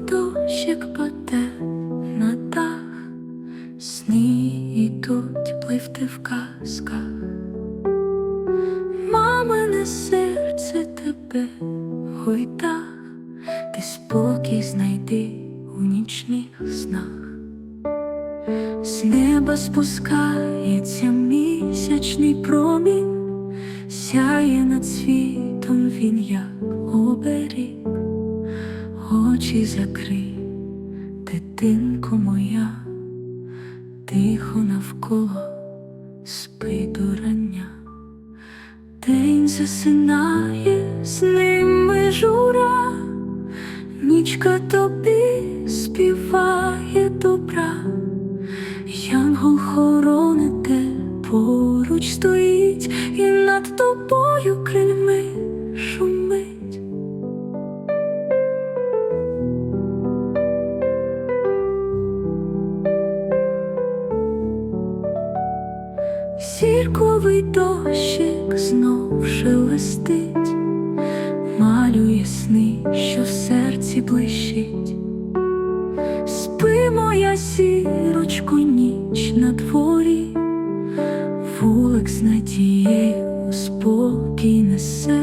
дощик паде на дах, сни ідуть пливти в казках. Мамине серце тебе гойда, ти спокій знайди у нічних снах. З неба спускається місячний промінь, сяє над світом він, як оберіг, очі закрий, дитинко моя, тихо навколо спи до рання. День засинає, з ними жура, нічка тобі співає добра, Янгол хороните поруч стоїть і над тобою крильми шумить. Сірковий дощик знов шелестить, малює сни, що в серці блищить. Спи, моя сірочко, ніч на дворі, вулик з надією спокій несе,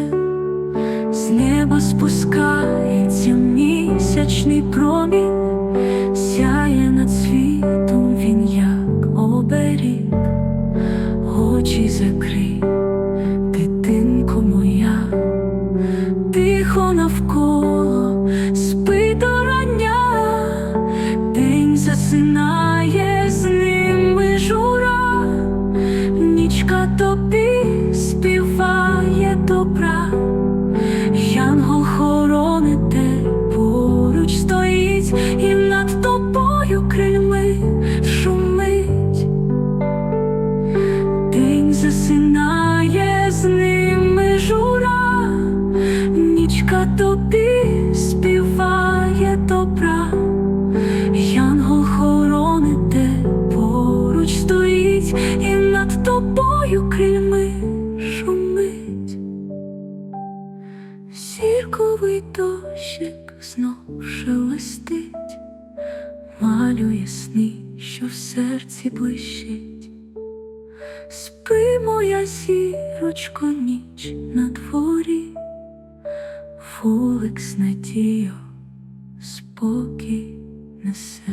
з неба спускається місячний промінь, співає добра, Янгол хороните поруч стоїть і над тобою крильми шумить. Сірковий дощик знов шелестить, малює сни, що в серці блищить. Спи, моя сірочко, ніч на дворі, вулик з надією спокій несе.